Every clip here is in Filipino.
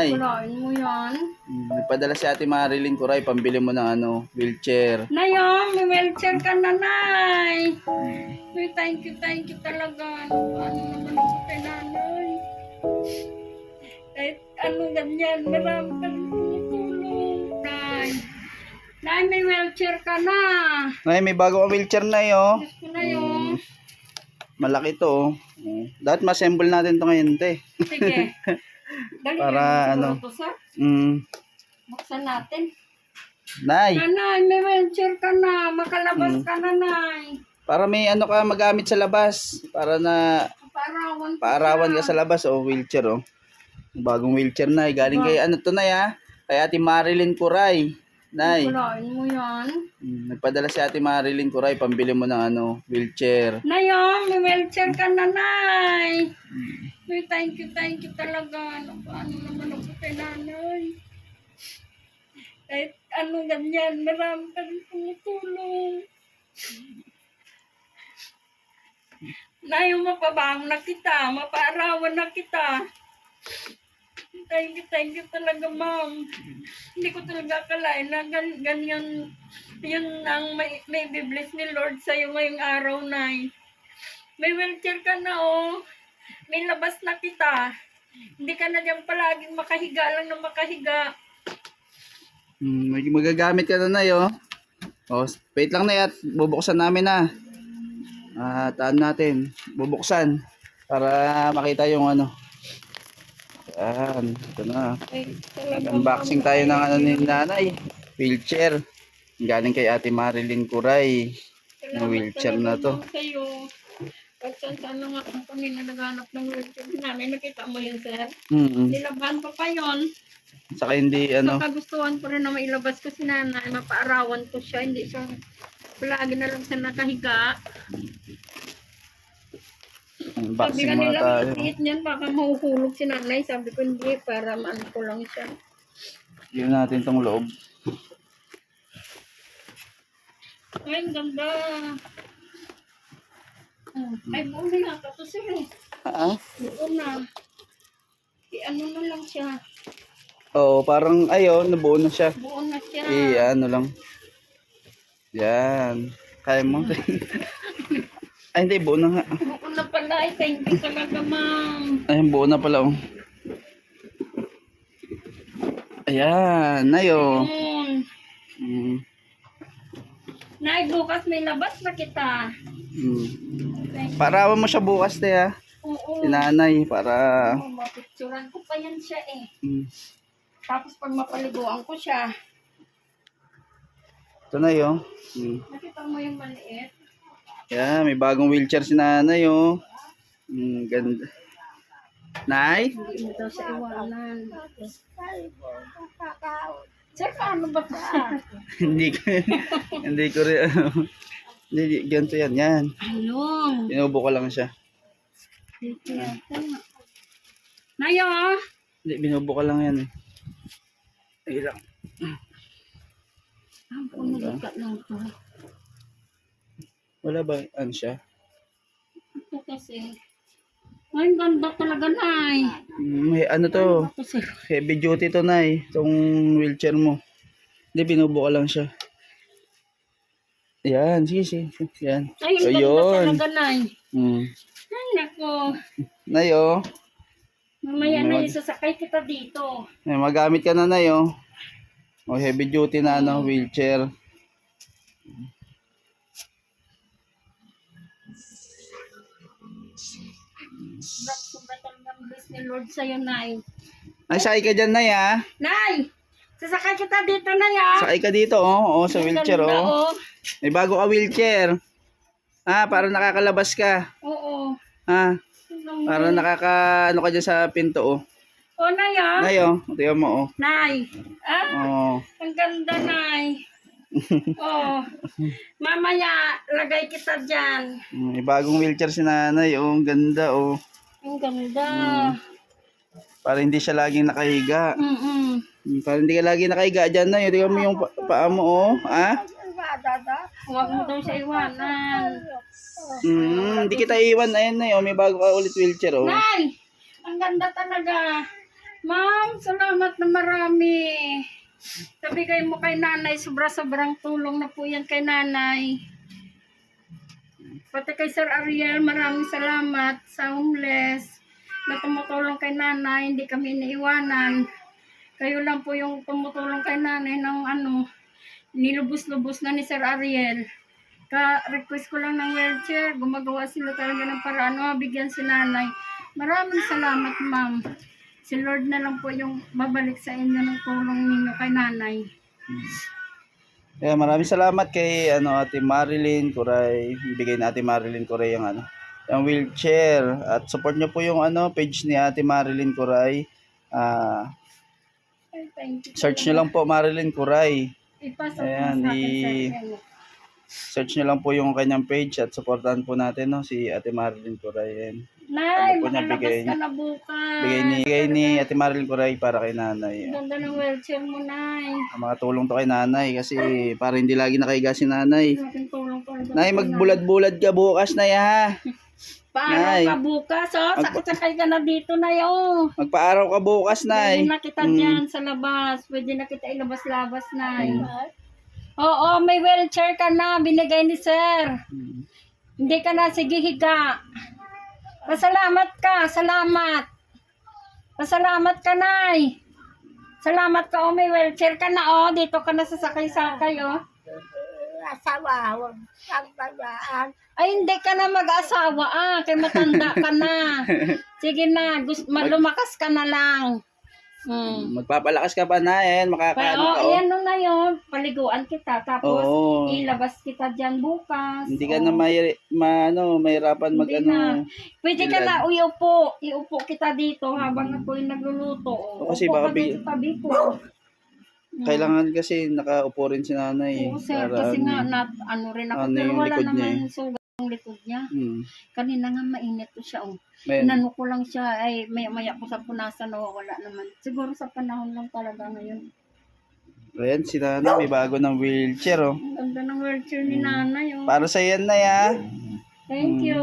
Nay. Kulain mo yan. Mm, Nagpadala si Ate Marilyn Kuray, pambili mo ng ano, wheelchair. Nayong, may wheelchair ka na, Nay. Ay, thank you, thank you talaga. Ano naman ako kay nanay. Kahit ano ganyan, marami ka rin tumutulong. Nay. Nay, may wheelchair ka na. Nay, may bago kang wheelchair na oh. Diyos ko na yun. Malaki to oh. Mm. Dapat ma-assemble natin to ngayon, te. Sige. Dali Para ano? to, sir. Mm. Buksan natin. Nay, Nanay, may wheelchair ka na. Makalabas ka na, Nay. para may ano ka magamit sa labas. Para na Paarawan ko paarawan ka sa labas oh, wheelchair oh. Bagong wheelchair na, galing kay ano to na ya? Kay Ate Marilyn Kuray. Nay, Kulain mo yan. mm, nagpadala si Ate Marilyn Kuray, pambili mo ng ano, wheelchair. Nayong, may wheelchair ka na, Nay. Ay, thank you, thank you talaga. Ano, ano naman ako kay nanay. Kahit ano ganyan, marami ka rin tumutulong. Nay, mapabangon na kita, mapaarawan na kita. Thank you, thank you talaga, ma'am. Hindi ko talaga akalain na gan, ganyan, yun ang may, may bibless ni Lord sa'yo ngayong araw, Nay. May wheelchair ka na, oh. May labas na kita. Hindi ka na dyan palaging makahiga lang na makahiga. Mm, may magagamit ka na na yo. Oh, wait lang na at bubuksan namin na. Ah, taan natin. Bubuksan para makita yung ano. Yan, ito na. Unboxing tayo ng ano ni nanay. Wheelchair. Galing kay Ate Marilyn Kuray. Salamat Yung wheelchair na to. ma'am, At saan na nga kung kanina naghanap ng wheelchair. Nanay, nakita mo yun, sir. Mm Nilaban ko pa yun. Saka hindi ano. Nakagustuhan ko rin na mailabas ko si nanay. Mapaarawan ko siya. Hindi siya palagi na lang siya nakahiga. Sabi ka nila, tayo. maliit niyan, baka mahuhulog si nanay. Sabi ko, hindi, para maano ko lang siya. Yun natin tong loob. Ay, ang ganda. Oh, ay, buo na yata to sir. Ah? Buo na. I ano na lang siya. Oo, parang ayun, nabuo na siya. Buo na siya. Eh, ano lang. Yan. Kaya mo. Ay, hindi, buo na nga. Buo na pala. Ay, thank you talaga, ma'am. Ayun, buo na pala, oh. Ayan, ayo. Yun. Mm, Nay, bukas may labas na kita. Mm. Thank Parawan mo siya bukas, te, ha? Oo. Si nanay, para... Oh, mapicturan ko pa yan siya eh. Mm. Tapos pag mapaliguan ko siya, Ito na yun. Mm. nakita mo yung maliit. Yan, may bagong wheelchair si nanay, oh. Mm, ganda. Nay? Hindi mo daw siya iwanan. Sir, paano ba ka? hindi ko, hindi ko rin, ano. Hindi, ganito yan, yan. Ayun. Tinubo ko lang siya. Dito yata. Nayo! Hindi, binubo ko lang yan, eh. Ay, lang. Ang punulikat lang to. Wala ba, ano siya? Ito kasi. Ay, ganda talaga, Nay. Mm, may ano to, sir. heavy duty to na eh, itong wheelchair mo. Hindi, binubo ko lang siya. Yan, sige, sige. sige. Yan. Ay, ang ganda Ayun. talaga, Nay. Mm. Ay, nako. Nayo, Mamaya na isasakay kita dito. may magamit ka na nayo. O heavy duty na ano, wheelchair. Sobrang sobrang talagang bless ni Lord sa'yo, Nay. Ay, sakay ka dyan, Nay, ha? Nay! Sasakay kita dito, Nay, ah! Sakay ka dito, oh. Oh, sa wheelchair, oh. May bago ka wheelchair. Ah, para nakakalabas ka. Oo. Ah, para nakaka, ano ka dyan sa pinto, oh. Oh, Nay, ah! Nayo, tingnan mo, oh. Nay! Ah! Oh. Ang ganda, Nay! oh, mamaya, lagay kita dyan. Mm, May bagong wheelchair si nanay, oh. Ang ganda, oh. Ang ganda. Para hindi siya laging nakahiga. Mm-mm. Mm, Para hindi ka lagi nakahiga dyan na yun. Tingnan mo yung pa- paa mo, oh. Ha? Huwag mo daw siya iwanan. Mm, hindi kita iwan. Ayan na yun. May bago ka ulit wheelchair, oh. Nay! Ang ganda talaga. Ma'am, salamat na marami. Sabigay mo kay nanay, sobra-sobrang tulong na po yan kay nanay. Pati kay Sir Ariel, maraming salamat sa homeless na tumutulong kay nanay, hindi kami iniiwanan. Kayo lang po yung tumutulong kay nanay ng ano, nilubos-lubos na ni Sir Ariel. Ka-request ko lang ng wheelchair, gumagawa sila talaga ng paraan, mabigyan si nanay. Maraming salamat, ma'am. Si Lord na lang po yung babalik sa inyo ng tulong ninyo kay nanay. Kaya maraming salamat kay ano Ate Marilyn Kuray. Bigay na Ate Marilyn Kuray yung ano, yung wheelchair at support niyo po yung ano page ni Ate Marilyn Kuray. Ah, you. search niyo lang po Marilyn Kuray. Ipasok Ayan, sa akin, i- Sir. Search niyo lang po yung kanyang page at supportahan po natin no si Ate Marilyn Kuray. Ayan. Nay, Ano po niya makalabas bigay ka na bukas. Bigay ni bigay ni Ate Marilyn Kuray para kay nanay. Ganda ng wheelchair mo, Nay. Ang mga tulong to kay nanay kasi para hindi lagi nakahiga si nanay. Malaking tulong. Nay, magbulad-bulad ka bukas na ha. Paano Nay. ka bukas, oh? Sakit-sakay ka na dito, Nay, oh. Magpaaraw ka bukas, Nay. Pwede na kita Mm. dyan sa labas. Pwede na kita ilabas-labas, Nay. Oo, may wheelchair ka na. Binigay ni Sir. Mm. Hindi ka na, sige higa. Pasalamat ka, salamat. Pasalamat ka, Nay. Salamat ka, oh, may wheelchair ka na, oh. Dito ka na sasakay-sakay, oh. asawa, huwag kang bayaan. Ay, hindi ka na mag-asawa, ah. Kay matanda ka na. Sige na, gusto, lumakas ka na lang. Hmm. Magpapalakas ka pa na, yan. Pero, Makakaano ka, oh. ayan nung ngayon, paliguan kita. Tapos, Oo. ilabas kita dyan bukas. Hindi ka na may, ma, ano, mahirapan mag, Hindi ano. na. Pwede ka na iupo. Iupo kita dito habang ako'y nagluluto. O, kasi Upo baka ka dito tabi ko. Hmm. Kailangan kasi nakaupo rin si nanay. Oo, sir. para Kasi ano, nga, na, ano rin ako. ano pero yung wala likod niya naman sugat ang likod niya. Hmm. Kanina nga mainit to siya. Oh. May, Inano ko lang siya, ay maya maya ko sa punasan, no, wala naman. Siguro sa panahon lang talaga ngayon. ayan, si nanay, may bago ng wheelchair, oh. Ang ganda ng wheelchair ni nanay, oh. Para sa yan, nay, ha. Thank you.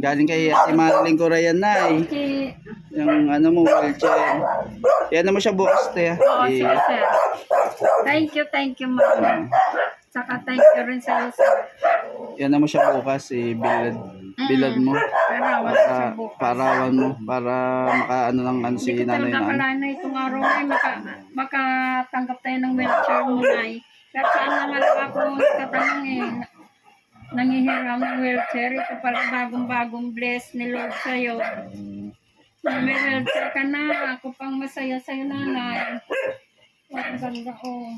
Galing kay Ate Marilyn Corayan, nay. Okay. Yung ano mo, wheelchair. Yan mo siya bukas, te, ha. Oo, Eh, sige, sir. Thank you, thank you, ma'am. Saka thank you rin sa iyo, sir. Yan mo siya bukas, eh, bilad, bilad mo. Siya Para, bukas. parawan mo, para makaano lang ano si Hindi ko nanay talaga na. ano. akalain na itong araw ay maka, makatanggap tayo ng wheelchair mo na Kaya saan naman ako nagtatanong eh. Nangihiram ng wheelchair. Ito pala bagong-bagong bless ni Lord sa'yo. May wheelchair ka na. Ako pang masaya sa'yo, nanay. Ang ganda, oh.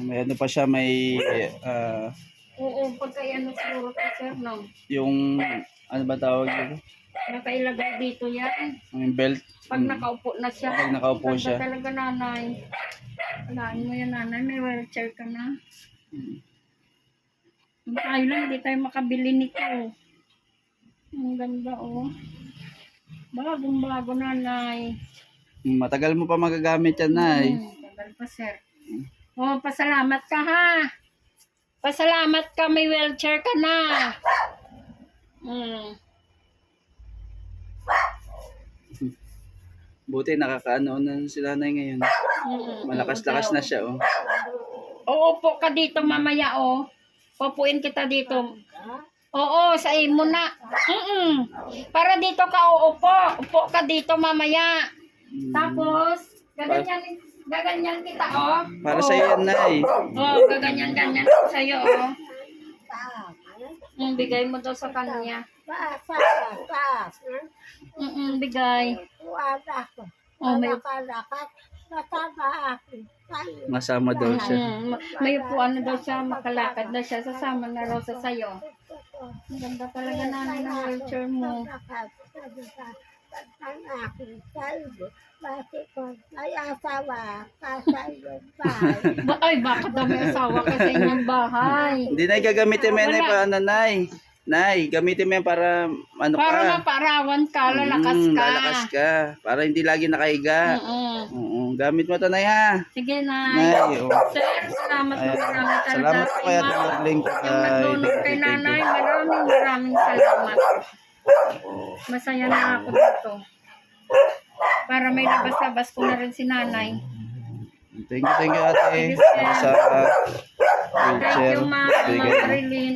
May ano pa siya, may ah, Oo, pagka ano siguro to, sir, no? yung ano ba tawag dito? Nakailagay dito yan. Yung belt. Pag Mm. nakaupo na siya. Pag nakaupo Ganda siya. talaga, nanay. Alaan mo yan, nanay. May wheelchair ka na. Tayo lang, hindi tayo makabili nito. Ang ganda, oh. Bagong bago, nanay. Matagal mo pa magagamit yan, nay. Hmm, tagal pa, sir. Oh, pasalamat ka, ha? Pasalamat ka, may wheelchair ka na. Hmm. Buti nakakaano na si nanay ngayon. Mm, Malakas-lakas na siya, oh. Oo, upo ka dito mamaya, oh. Papuin kita dito. Oo, sa imo na. Mm Para dito ka uupo. Upo ka dito mamaya. Tapos, gaganyan, gaganyan kita, oh. Para sa yan, nay. Oh, gaganyan-ganyan ako sa'yo, oh. Mm, bigay mo daw sa kanya. Basa, basa. Mm bigay. Wala ko. Oh, may. Sa'yo. Masama daw siya. mm, may upuan na daw siya, makalakad na siya, sasama na raw sa sayo. Ang ganda talaga nanay ng wheelchair mo. Bakit ko may asawa kasayo bahay. Ba- Ay, baka daw may asawa ka sa inyong bahay. Hindi, nay, gagamitin mo yan, nay, Wala. para ano, nay. Nay, gamitin mo yan para ano Para ka. maparawan ka, lalakas Mm, ka. lalakas ka. Para hindi lagi nakahiga. Mm-mm. Oo, gamit mo to, nay, ha. Sige na. Nay, oh. Sir, salamat po Ayan. marami talaga. Salamat po kay Ate. Marlene. Yung Ay, kay you, thank nanay, maraming maraming salamat. Masaya na ako dito. para may labas-labas ko na rin si nanay. Thank you, thank you ate. Thank you, sir. Sa uh, Thank wheelchair. you, ma'am. Marilyn.